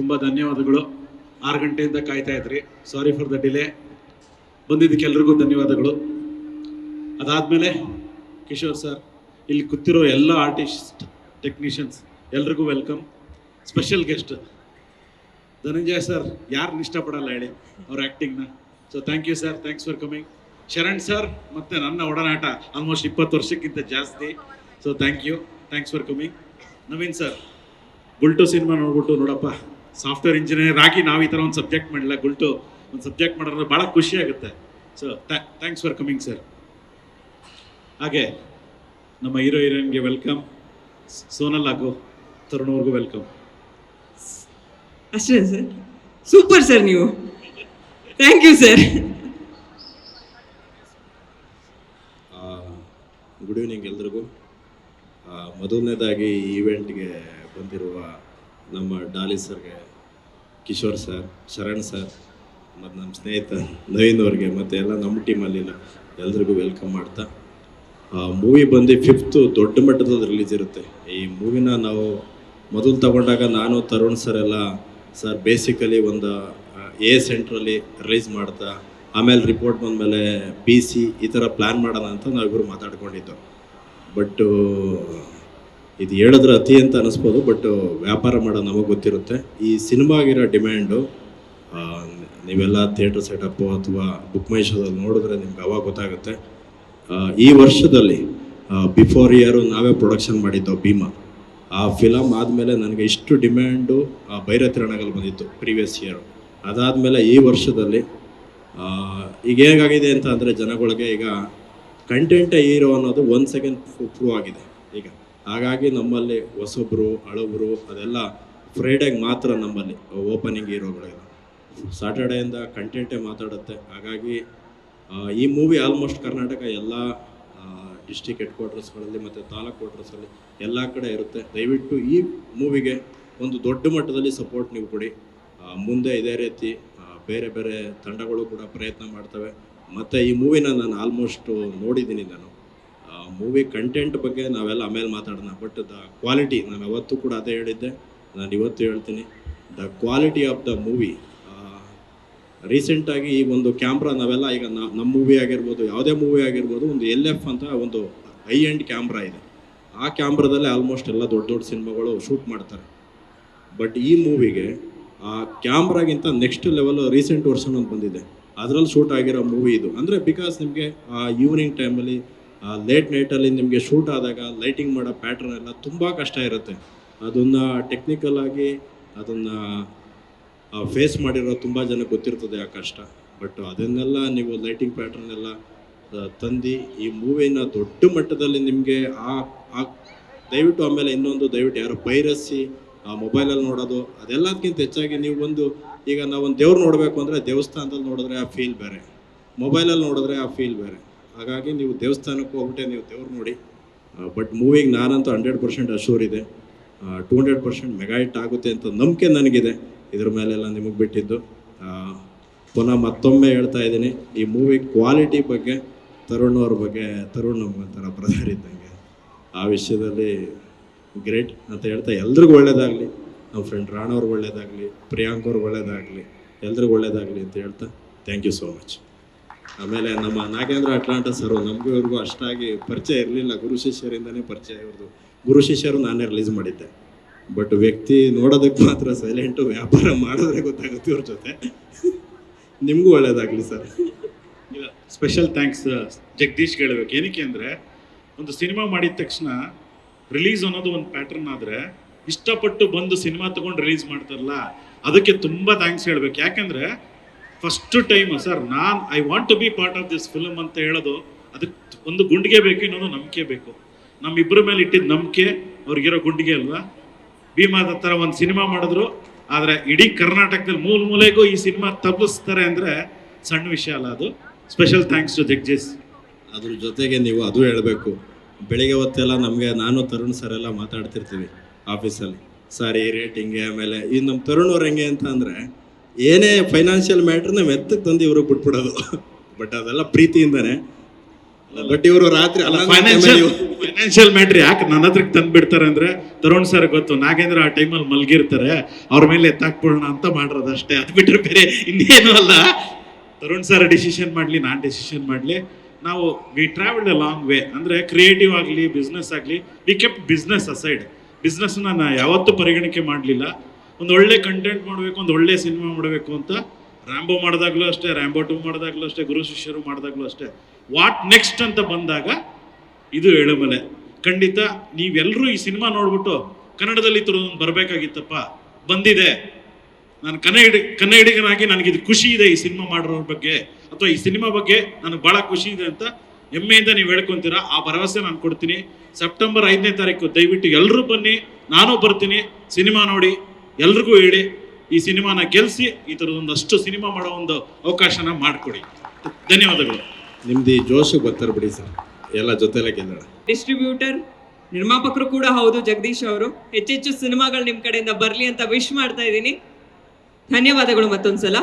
ತುಂಬ ಧನ್ಯವಾದಗಳು. ಆರು ಗಂಟೆಯಿಂದ ಕಾಯ್ತಾ ಇದ್ರಿ. ಸಾರಿ ಫಾರ್ ದ ಡಿಲೇ ಬಂದಿದ್ದಕ್ಕೆ ಎಲ್ರಿಗೂ ಧನ್ಯವಾದಗಳು. ಅದಾದಮೇಲೆ ಕಿಶೋರ್ ಸರ್ ಇಲ್ಲಿ ಕೂತಿರೋ ಎಲ್ಲ ಆರ್ಟಿಸ್ಟ್ ಟೆಕ್ನಿಷಿಯನ್ಸ್ ಎಲ್ರಿಗೂ welcome special guest Dhananjaya sir ಯಾರನ್ನ ಇಷ್ಟಪಡಲ್ಲ ಹೇಳಿ ಅವ್ರ ಆ್ಯಕ್ಟಿಂಗ್ನ so thank you sir thanks for coming Sharan sir ಮತ್ತು ನನ್ನ ಒಡನಾಟ ಆಲ್ಮೋಸ್ಟ್ ಇಪ್ಪತ್ತು ವರ್ಷಕ್ಕಿಂತ ಜಾಸ್ತಿ. So thank you thanks for coming Naveen sir ಬುಲ್ಟು cinema ನೋಡ್ಬಿಟ್ಟು ನೋಡಪ್ಪ. ಸಾಫ್ಟ್ವೇರ್ ಇಂಜಿನಿಯರ್ ಆಗಿ ನಾವು ಈ ಥರ ಒಂದು ಸಬ್ಜೆಕ್ಟ್ ಮಾಡಿಲ್ಲ ಗುಲ್ಟು ಒಂದು ಸಬ್ಜೆಕ್ಟ್ ಮಾಡೋದ್ರೆ ಭಾಳ ಖುಷಿ ಆಗುತ್ತೆ. So thanks for coming sir ಹಾಗೆ ನಮ್ಮ ಹೀರೋ ಹೀರೋಯಿನ್ಗೆ ವೆಲ್ಕಮ್ ಸೋನಲ್ ಹಾಗೂ ತರುಣ್ ಅವ್ರಿಗೂ ವೆಲ್ಕಮ್ ಅಷ್ಟೇ ಸರ್. ಸೂಪರ್ ಸರ್ ನೀವು. Thank you sir good evening ಎಲ್ರಿಗೂ. ಆ, ಮೊದಲನೇದಾಗಿ ಈ ಈವೆಂಟ್ಗೆ ಬಂದಿರುವ ನಮ್ಮ ಡಾಲಿ ಸರ್ಗೆ, ಕಿಶೋರ್ ಸರ್, ಶರಣ್ ಸರ್, ಮತ್ತು ನಮ್ಮ ಸ್ನೇಹಿತ ನವೀನ್ ಅವ್ರಿಗೆ, ಮತ್ತು ಎಲ್ಲ ನಮ್ಮ ಟೀಮಲ್ಲಿಲ್ಲ ಎಲ್ರಿಗೂ ವೆಲ್ಕಮ್ ಮಾಡ್ತಾ, ಆ ಮೂವಿ ಬಂದು ಫಿಫ್ತು ದೊಡ್ಡ ಮಟ್ಟದಲ್ಲಿ ರಿಲೀಸ್ ಇರುತ್ತೆ. ಈ ಮೂವಿನ ನಾವು ಮೊದಲು ತಗೊಂಡಾಗ ನಾನು, ತರುಣ್ ಸರ್ ಎಲ್ಲ ಸರ್ ಬೇಸಿಕಲಿ ಒಂದು ಎ ಸೆಂಟ್ರಲ್ಲಿ ರಿಲೀಸ್ ಮಾಡ್ತಾ, ಆಮೇಲೆ ರಿಪೋರ್ಟ್ ಬಂದಮೇಲೆ ಬಿ ಸಿ ಈ ಥರ ಪ್ಲ್ಯಾನ್ ಮಾಡೋಣ ಅಂತ ನಾವಿಬ್ಬರು ಮಾತಾಡ್ಕೊಂಡಿದ್ದು. ಬಟ್ಟು ಇದು ಹೇಳಿದ್ರೆ ಅತಿ ಅಂತ ಅನಿಸ್ಬೋದು ಬಟ್ ವ್ಯಾಪಾರ ಮಾಡೋ ನಮಗೆ ಗೊತ್ತಿರುತ್ತೆ. ಈ ಸಿನಿಮಾಗಿರೋ ಡಿಮ್ಯಾಂಡು ನೀವೆಲ್ಲ ಥಿಯೇಟ್ರ್ ಸೆಟಪ್ಪು ಅಥವಾ ಬುಕ್ ಮೈಶೋದಲ್ಲಿ ನೋಡಿದ್ರೆ ನಿಮ್ಗೆ ಅವಾಗ ಗೊತ್ತಾಗುತ್ತೆ. ಈ ವರ್ಷದಲ್ಲಿ ಬಿಫೋರ್ ಇಯರು ನಾವೇ ಪ್ರೊಡಕ್ಷನ್ ಮಾಡಿದ್ದೋ ಭೀಮಾ. ಆ ಫಿಲಮ್ ಆದಮೇಲೆ ನನಗೆ ಇಷ್ಟು ಡಿಮ್ಯಾಂಡು ಭೈರತಿರಣಗಲ್ಲಿ ಬಂದಿತ್ತು ಪ್ರೀವಿಯಸ್ ಇಯರು. ಅದಾದಮೇಲೆ ಈ ವರ್ಷದಲ್ಲಿ ಈಗ ಹೇಗಾಗಿದೆ ಅಂತ ಅಂದರೆ ಜನಗಳಿಗೆ ಈಗ ಕಂಟೆಂಟೇ ಹೀರೋ ಅನ್ನೋದು ಒಂದು ಸೆಕೆಂಡ್ ಪ್ರೂವ್ ಆಗಿದೆ. ಈಗ ಹಾಗಾಗಿ ನಮ್ಮಲ್ಲಿ ಹೊಸಬ್ರು, ಹಳಬ್ರು, ಅದೆಲ್ಲ ಫ್ರೈಡೇಗೆ ಮಾತ್ರ ನಮ್ಮಲ್ಲಿ ಓಪನಿಂಗ್ ಹೀರೋಗಳೆಲ್ಲ ಸಾಟರ್ಡೆಯಿಂದ ಕಂಟೆಂಟೇ ಮಾತಾಡುತ್ತೆ. ಹಾಗಾಗಿ ಈ ಮೂವಿ ಆಲ್ಮೋಸ್ಟ್ ಕರ್ನಾಟಕ ಎಲ್ಲ ಡಿಸ್ಟಿಕ್ ಹೆಡ್ ಕ್ವಾರ್ಟರ್ಸ್ಗಳಲ್ಲಿ ಮತ್ತು ತಾಲೂಕು ಕ್ವಾರ್ಟರ್ಸಲ್ಲಿ ಎಲ್ಲ ಕಡೆ ಇರುತ್ತೆ. ದಯವಿಟ್ಟು ಈ ಮೂವಿಗೆ ಒಂದು ದೊಡ್ಡ ಮಟ್ಟದಲ್ಲಿ ಸಪೋರ್ಟ್ ನೀವು ಕೊಡಿ. ಮುಂದೆ ಇದೇ ರೀತಿ ಬೇರೆ ಬೇರೆ ತಂಡಗಳು ಕೂಡ ಪ್ರಯತ್ನ ಮಾಡ್ತವೆ. ಮತ್ತು ಈ ಮೂವಿನ ನಾನು ಆಲ್ಮೋಸ್ಟ್ ನೋಡಿದ್ದೀನಿ ನಾನು. ಮೂವಿ ಕಂಟೆಂಟ್ ಬಗ್ಗೆ ನಾವೆಲ್ಲ ಆಮೇಲೆ ಮಾತಾಡೋಣ. ಬಟ್ ದ ಕ್ವಾಲಿಟಿ ನಾನು ಅವತ್ತು ಕೂಡ ಅದೇ ಹೇಳಿದ್ದೆ. ನಾನು ಇವತ್ತು ಹೇಳ್ತೀನಿ. The quality of the movie ರೀಸೆಂಟಾಗಿ ಈ ಒಂದು ಕ್ಯಾಮ್ರಾ ನಾವೆಲ್ಲ ಈಗ ನಮ್ಮ ಮೂವಿ ಆಗಿರ್ಬೋದು, ಯಾವುದೇ ಮೂವಿ ಆಗಿರ್ಬೋದು, ಒಂದು ಎಲ್ ಎಫ್ ಅಂತ ಒಂದು ಹೈ ಎಂಡ್ ಕ್ಯಾಮ್ರಾ ಇದೆ. ಆ ಕ್ಯಾಮ್ರಾದಲ್ಲೇ ಆಲ್ಮೋಸ್ಟ್ ಎಲ್ಲ ದೊಡ್ಡ ದೊಡ್ಡ ಸಿನಿಮಾಗಳು ಶೂಟ್ ಮಾಡ್ತಾರೆ. ಬಟ್ ಈ ಮೂವಿಗೆ ಆ ಕ್ಯಾಮ್ರಾಗಿಂತ ನೆಕ್ಸ್ಟ್ ಲೆವೆಲ್ ರೀಸೆಂಟ್ ವರ್ಷನ್ ಅಂತ ಬಂದಿದೆ. ಅದರಲ್ಲಿ ಶೂಟ್ ಆಗಿರೋ ಮೂವಿ ಇದು. ಅಂದರೆ ಬಿಕಾಸ್ ನಿಮಗೆ, ಆ ಈವ್ನಿಂಗ್ ಟೈಮಲ್ಲಿ ಲೇಟ್ ನೈಟಲ್ಲಿ ನಿಮಗೆ ಶೂಟ್ ಆದಾಗ ಲೈಟಿಂಗ್ ಮಾಡೋ ಪ್ಯಾಟರ್ನ್ ಎಲ್ಲ ತುಂಬ ಕಷ್ಟ ಇರುತ್ತೆ. ಅದನ್ನು ಟೆಕ್ನಿಕಲ್ ಆಗಿ ಅದನ್ನು ಫೇಸ್ ಮಾಡಿರೋ ತುಂಬ ಜನ ಗೊತ್ತಿರ್ತದೆ ಆ ಕಷ್ಟ. ಬಟ್ ಅದನ್ನೆಲ್ಲ ನೀವು ಲೈಟಿಂಗ್ ಪ್ಯಾಟ್ರನ್ನೆಲ್ಲ ತಂದು ಈ ಮೂವಿನ ದೊಡ್ಡ ಮಟ್ಟದಲ್ಲಿ ನಿಮಗೆ ಆ ಆ ದಯವಿಟ್ಟು ಆಮೇಲೆ ಇನ್ನೊಂದು ದಯವಿಟ್ಟು ಯಾರು ಪೈರಸಿ ಆ ಮೊಬೈಲಲ್ಲಿ ನೋಡೋದು ಅದೆಲ್ಲದಕ್ಕಿಂತ ಹೆಚ್ಚಾಗಿ ನೀವು ಒಂದು, ಈಗ ನಾವೊಂದು ದೇವ್ರು ನೋಡಬೇಕು ಅಂದರೆ ದೇವಸ್ಥಾನದಲ್ಲಿ ನೋಡಿದ್ರೆ ಆ ಫೀಲ್ ಬೇರೆ. ಮೊಬೈಲಲ್ಲಿ ನೋಡಿದ್ರೆ ಆ ಫೀಲ್ ಬೇರೆ. ಹಾಗಾಗಿ ನೀವು ದೇವಸ್ಥಾನಕ್ಕೆ ಹೋಗ್ಬಿಟ್ಟೆ, ನೀವು ದೇವ್ರು ನೋಡಿ. ಬಟ್ ಮೂವಿಗೆ ನಾನಂತೂ ಹಂಡ್ರೆಡ್ ಪರ್ಸೆಂಟ್ ಅಶೂರ್ ಇದೆ. Two hundred percent mega hit ಆಗುತ್ತೆ ಅಂತ ನಂಬಿಕೆ ನನಗಿದೆ. ಇದ್ರ ಮೇಲೆಲ್ಲ ನಿಮಗೆ ಬಿಟ್ಟಿದ್ದು. ಪುನಃ ಮತ್ತೊಮ್ಮೆ ಹೇಳ್ತಾ ಇದ್ದೀನಿ, ಈ ಮೂವಿ ಕ್ವಾಲಿಟಿ ಬಗ್ಗೆ, ತರುಣ್ ಅವ್ರ ಬಗ್ಗೆ, ತರುಣ್ ನಮ್ಗೊಂಥರ ಬ್ರದರ್ ಇದ್ದಂಗೆ. ಆ ವಿಷಯದಲ್ಲಿ ಗ್ರೇಟ್ ಅಂತ ಹೇಳ್ತಾ ಎಲ್ರಿಗೂ ಒಳ್ಳೇದಾಗಲಿ. ನಮ್ಮ ಫ್ರೆಂಡ್ ರಾಣವ್ರಿಗೆ ಒಳ್ಳೇದಾಗಲಿ, ಪ್ರಿಯಾಂಕ್ ಅವ್ರಿಗೆ ಒಳ್ಳೇದಾಗಲಿ, ಎಲ್ರಿಗೂ ಒಳ್ಳೇದಾಗಲಿ ಅಂತ ಹೇಳ್ತಾ ಥ್ಯಾಂಕ್ ಯು ಸೋ ಮಚ್ ಆಮೇಲೆ ನಮ್ಮ ನಾಗೇಂದ್ರ ಅಟ್ಲಾಂಟ ಸರ್, ನಮಗೂ ಇವ್ರಿಗೂ ಅಷ್ಟಾಗಿ ಪರಿಚಯ ಇರಲಿಲ್ಲ. ಗುರು ಶಿಷ್ಯರಿಂದನೇ ಪರಿಚಯ ಇವ್ರದ್ದು ಗುರು ಶಿಷ್ಯರು ನಾನೇ ರಿಲೀಸ್ ಮಾಡಿದ್ದೆ. ಬಟ್ ವ್ಯಕ್ತಿ ನೋಡೋದಕ್ಕೆ ಮಾತ್ರ ಸೈಲೆಂಟು ವ್ಯಾಪಾರ ಮಾಡಿದ್ರೆ ಗೊತ್ತಾಗುತ್ತೆ ಇವ್ರ ಜೊತೆ. ನಿಮಗೂ ಒಳ್ಳೇದಾಗಲಿ ಸರ್. ಇಲ್ಲ ಸ್ಪೆಷಲ್ ಥ್ಯಾಂಕ್ಸ್ ಜಗದೀಶ್ ಹೇಳ್ಬೇಕು. ಏನಕ್ಕೆ ಅಂದರೆ, ಒಂದು ಸಿನಿಮಾ ಮಾಡಿದ ತಕ್ಷಣ ರಿಲೀಸ್ ಅನ್ನೋದು ಒಂದು ಪ್ಯಾಟರ್ನ್ ಆದರೆ ಇಷ್ಟಪಟ್ಟು ಬಂದು ಸಿನಿಮಾ ತಗೊಂಡು ರಿಲೀಸ್ ಮಾಡ್ತಾರಲ್ಲ, ಅದಕ್ಕೆ ತುಂಬ ಥ್ಯಾಂಕ್ಸ್ ಹೇಳ್ಬೇಕು. ಯಾಕಂದರೆ ಫಸ್ಟ್ ಟೈಮ್ ಸರ್ ನಾನು I want to be part of this film ಅಂತ ಹೇಳೋದು ಅದಕ್ಕೆ ಒಂದು ಗುಂಡಿಗೆ ಬೇಕು, ಇನ್ನೊಂದು ನಂಬಿಕೆ ಬೇಕು. ನಮ್ಮಿಬ್ಬರ ಮೇಲೆ ಇಟ್ಟಿದ್ದ ನಂಬಿಕೆ ಅವ್ರಿಗಿರೋ ಗುಂಡಿಗೆ ಅಲ್ವಾ? ಭೀಮಾದ ಥರ ಒಂದು ಸಿನಿಮಾ ಮಾಡಿದ್ರು, ಆದರೆ ಇಡೀ ಕರ್ನಾಟಕದಲ್ಲಿ ಮೂಲ ಮೂಲೆಗೂ ಈ ಸಿನಿಮಾ ತಪ್ಪಿಸ್ತಾರೆ ಅಂದರೆ ಸಣ್ಣ ವಿಷಯ ಅಲ್ಲ ಅದು. ಸ್ಪೆಷಲ್ ಥ್ಯಾಂಕ್ಸ್ ಟು ಜಗ್ಜೀಸ್ ಅದ್ರ ಜೊತೆಗೆ ನೀವು ಅದು ಹೇಳಬೇಕು. ಬೆಳಿಗ್ಗೆ ಹೊತ್ತೆಲ್ಲ ನಮಗೆ, ನಾನು ತರುಣ್ ಸರ್ ಎಲ್ಲ ಮಾತಾಡ್ತಿರ್ತೀವಿ ಆಫೀಸಲ್ಲಿ ಸರ್ ಈ ರೇಟ್ ಹಿಂಗೆ ಆಮೇಲೆ, ಈ ನಮ್ಮ ತರುಣ್ ಅವ್ರು ಹೆಂಗೆ ಅಂತ ಅಂದರೆ ಏನೇ ಫೈನಾನ್ಷಿಯಲ್ ಮ್ಯಾಟ್ರನ್ನ ಮೆತ್ತಗೆ ತಂದು ಇವ್ರಿಗೆ ಬಿಟ್ಬಿಡೋದು. ಬಟ್ ಅದೆಲ್ಲ ಪ್ರೀತಿಯಿಂದನೇ. ಬಟ್ ಇವರು ರಾತ್ರಿ ಅಲ್ಲ ಫೈನಾನ್ಷಿಯಲ್ ಇವ್ರು- ಫೈನಾನ್ಷಿಯಲ್ ಮ್ಯಾಟ್ರ್ ಯಾಕೆ ನನ್ನ ಹತ್ರಕ್ಕೆ ತಂದು ಬಿಡ್ತಾರೆ ಅಂದ್ರೆ ತರುಣ್ ಸರ್ ಗೊತ್ತು ನಾಗೇಂದ್ರ ಆ ಟೈಮಲ್ಲಿ ಮಲ್ಗಿರ್ತಾರೆ ಅವ್ರ ಮೇಲೆ ಎತ್ತಾಕ್ಬಿಡೋಣ ಅಂತ ಮಾಡಿರೋದು ಅಷ್ಟೇ ಅದು ಬಿಟ್ಟರೆ ಬೇರೆ ಇನ್ನೇನು ಅಲ್ಲ. ತರುಣ್ ಸರ್ ಡಿಸಿಷನ್ ಮಾಡಲಿ ನಾನು ಡಿಸಿಷನ್ ಮಾಡಲಿ. ನಾವು we travelled a long way ಅಂದರೆ ಕ್ರಿಯೇಟಿವ್ ಆಗಲಿ ಬಿಸ್ನೆಸ್ ಆಗಲಿ ವಿ ಕೆಪ್ ಬಿಸ್ನೆಸ್ ಅಸೈಡ್ ಬಿಸ್ನೆಸ್ನ ನಾನು ಯಾವತ್ತೂ ಪರಿಗಣಿಕೆ ಮಾಡಲಿಲ್ಲ. ಒಂದು ಒಳ್ಳೆ ಕಂಟೆಂಟ್ ಮಾಡಬೇಕು, ಒಂದು ಒಳ್ಳೆ ಸಿನಿಮಾ ಮಾಡಬೇಕು ಅಂತ ರ್ಯಾಂಬೋ ಮಾಡಿದಾಗಲೂ ಅಷ್ಟೇ ರ್ಯಾಂಬೋ ಟೂ ಮಾಡಿದಾಗಲೂ ಅಷ್ಟೇ, ಗುರು ಶಿಷ್ಯರು ಮಾಡಿದಾಗಲೂ ಅಷ್ಟೇ. ವಾಟ್ ನೆಕ್ಸ್ಟ್ ಅಂತ ಬಂದಾಗ ಇದು ಎಳುಮಲೆ ಖಂಡಿತ ನೀವೆಲ್ಲರೂ ಈ ಸಿನಿಮಾ ನೋಡ್ಬಿಟ್ಟು ಕನ್ನಡದಲ್ಲಿ ತರೋದು ಬರಬೇಕಾಗಿತ್ತಪ್ಪ, ಬಂದಿದೆ. ನಾನು ಕನ್ನಡ, ಕನ್ನಡಿಗನಾಗಿ ನನಗೆ ಇದು ಖುಷಿ ಇದೆ ಈ ಸಿನಿಮಾ ಮಾಡಿರೋರ ಬಗ್ಗೆ, ಅಥವಾ ಈ ಸಿನಿಮಾ ಬಗ್ಗೆ ನನಗೆ ಭಾಳ ಖುಷಿ ಇದೆ ಅಂತ ಹೆಮ್ಮೆಯಿಂದ ನೀವು ಹೇಳ್ಕೊಂತೀರಾ, ಆ ಭರವಸೆ ನಾನು ಕೊಡ್ತೀನಿ. ಸೆಪ್ಟೆಂಬರ್ ಐದನೇ ತಾರೀಕು, ದಯವಿಟ್ಟು ಎಲ್ಲರೂ ಬನ್ನಿ, ನಾನು ಬರ್ತೀನಿ ಸಿನಿಮಾ ನೋಡಿ. ಎಲ್ರಿಗೂ ಹೇಳಿ ಈ ಸಿನಿಮಾನ ಗೆಲ್ಲಿಸಿ ಈ ಥರದೊಂದಷ್ಟು ಸಿನಿಮಾ ಮಾಡೋ ಒಂದು ಅವಕಾಶನ ಮಾಡಿಕೊಡಿ. ಧನ್ಯವಾದಗಳು. ನಿಮ್ದು ಈ ಜೋಶು ಬರ್ತಾರೆ ಬಿಡಿ ಸರ್ ಎಲ್ಲ ಜೊತೆಲೆ ಗೆಲ್ಲೋಣ. ಡಿಸ್ಟ್ರಿಬ್ಯೂಟರ್ ನಿರ್ಮಾಪಕರು ಕೂಡ ಹೌದು ಜಗದೀಶ್ ಅವರು. ಹೆಚ್ಚೆಚ್ಚು ಸಿನಿಮಾಗಳು ನಿಮ್ಮ ಕಡೆಯಿಂದ ಬರಲಿ ಅಂತ ವಿಶ್ ಮಾಡ್ತಾ ಇದ್ದೀನಿ. ಧನ್ಯವಾದಗಳು ಮತ್ತೊಂದ್ಸಲ.